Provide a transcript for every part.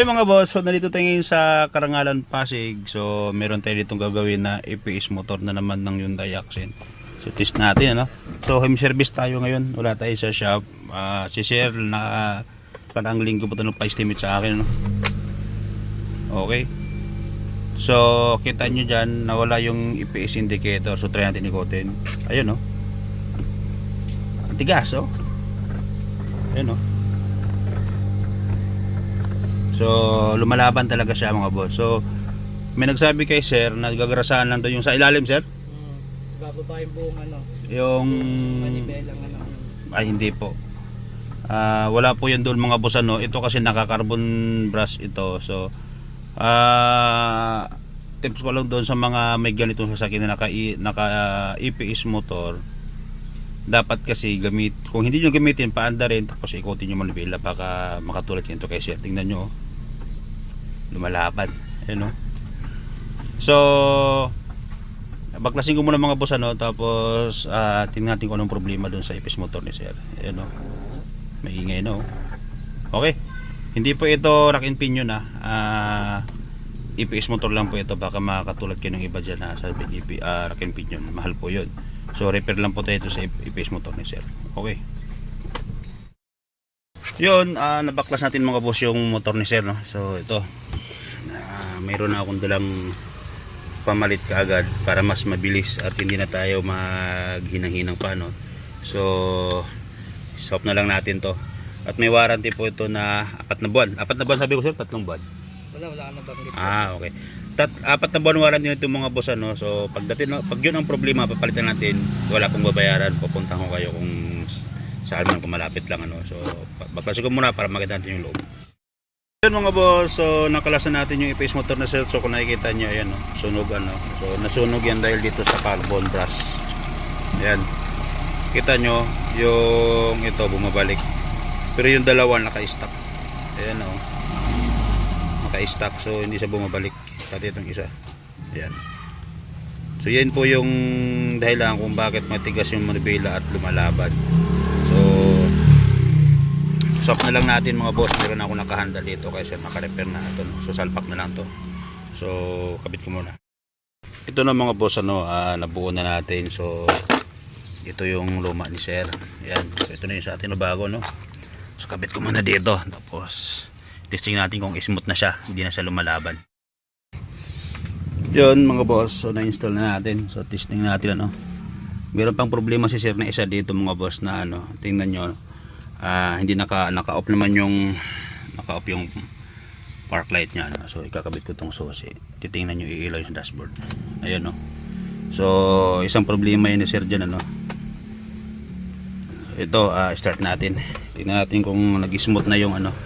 Hey mga boss, so nandito tayo ngayon sa Karangalan, Pasig. So meron tayo ditong gagawin na EPS motor na naman ng Hyundai Accent. So test natin ano. So home service tayo ngayon. Wala tayo sa shop. Ah, si Sir na parang linggo pa ito pa-estimate sa akin. Ano? Okay. So kita nyo dyan nawala yung EPS indicator. So try natin ikotin. Ayun no. Ang tigas oh. Ayun oh. So, lumalaban talaga siya mga boss. So, may nagsabi kay sir na gagrasahan lang daw yung sa ilalim sir. Hmm. Bababa yung buong ano, Yung manibelang ano. ay hindi po. Ah, wala po yun doon mga boss ano. Ito kasi naka-carbon brush ito. So, ah tips ko lang doon sa mga may ganitong sasakyan na naka, naka EPS motor dapat kasi gamit kung hindi nyo gamitin paanda rin tapos ikotin nyo manibela baka makatulad nito kay sir tingnan nyo lumalaban. Ayun oh. so baklasin ko muna mga boss ano? Tapos ah tingnan natin kung anong problema doon sa ipis motor ni sir. Ayun oh. may ingay no? Okay. Hindi po ito rack and pinion na ah. EPS motor lang po ito. Baka makakatulad kayo ng iba dyan na sabi EP, ah, rack and pinion mahal po yun. So repair lang po tayo sa EPS motor ni sir. Okay. Yun ah, nabaklas natin mga boss yung motor ni sir no? So ito. Ah, mayroon na akong dalang pamalit kaagad para mas mabilis at hindi na tayo maghinang-hinang pa no so stop na lang natin to at may warranty po ito na apat na buwan apat na buwan sabi ko sir tatlong buwan Wala, wala ka na banggit. Ah, okay. Tat, apat na buwan warranty nito mga boss ano. So pagdating pag yun ang problema, papalitan natin. Wala pong babayaran. Pupuntahan ko kayo kung saan man kung malapit lang ano. So ko muna para makita natin yung loob. Yun mga boss, so nakalasan natin yung EPS motor na set. So kung nakikita nyo, ayan, no, sunog ano. So nasunog yan dahil dito sa carbon brush. Ayan. Kita nyo, yung ito bumabalik. Pero yung dalawa naka-stock. Ayan o. Naka-stock so hindi siya bumabalik. Pati itong isa. Ayan. So yan po yung dahilan kung bakit matigas yung manibela at lumalaban. Swap na lang natin mga boss. Meron ako nakahandle dito kasi makarepair na ito. So salpak na lang to. So kabit ko muna. Ito na mga boss ano, ah, nabuo na natin. So ito yung luma ni Sir. Yan. So, ito na yung sa atin na bago no. So kabit ko muna dito. Tapos testing natin kung smooth na siya. Hindi na siya lumalaban. Yun mga boss. So na-install na natin. So testing natin ano. Meron pang problema si Sir na isa dito mga boss na ano. Tingnan nyo. Ah, hindi naka naka-off naman yung naka-off yung park light niya no? so ikakabit ko tong susi. Titingnan nyo iilaw yung dashboard. Ayun no. So isang problema yun ni sir dyan ano. Ito ah, start natin. Tingnan natin kung nag-smooth na yung ano.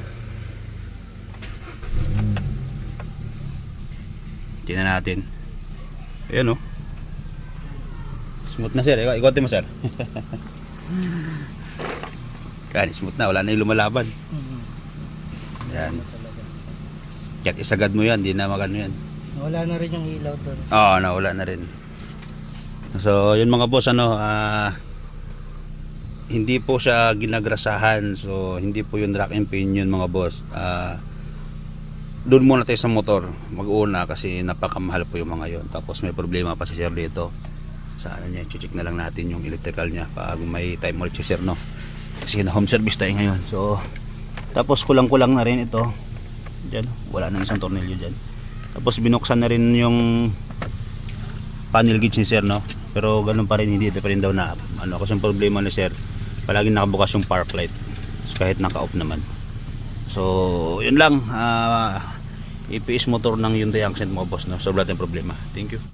Tingnan natin. Ayun no. Smooth na sir. Ikaw- ikote mo sir Yan, smooth na wala na yung lumalaban Hmm. yan. Kahit isagad mo yan, di na magano yan. Wala na rin yung ilaw doon. Oo, nawala na rin. So, yun mga boss, ano, ah, hindi po siya ginagrasahan. So, hindi po yung rack and pin yun mga boss. Ah, doon muna tayo sa motor. Mag-una kasi napakamahal po yung mga yon. Tapos may problema pa si sir dito. Sa ano niya, check na lang natin yung electrical niya pag may time ulit si sir, no? Kasi na home service tayo ngayon. So, tapos kulang-kulang na rin ito. Diyan, wala nang isang tornilyo diyan. Tapos binuksan na rin yung panel gauge ni sir no. Pero ganun pa rin hindi pa rin daw na ano kasi ang problema ni sir palagi nakabukas yung park light. So, kahit naka-off naman. So, yun lang. ah EPS motor ng Hyundai Accent mo boss no. So, wala tayong problema. Thank you.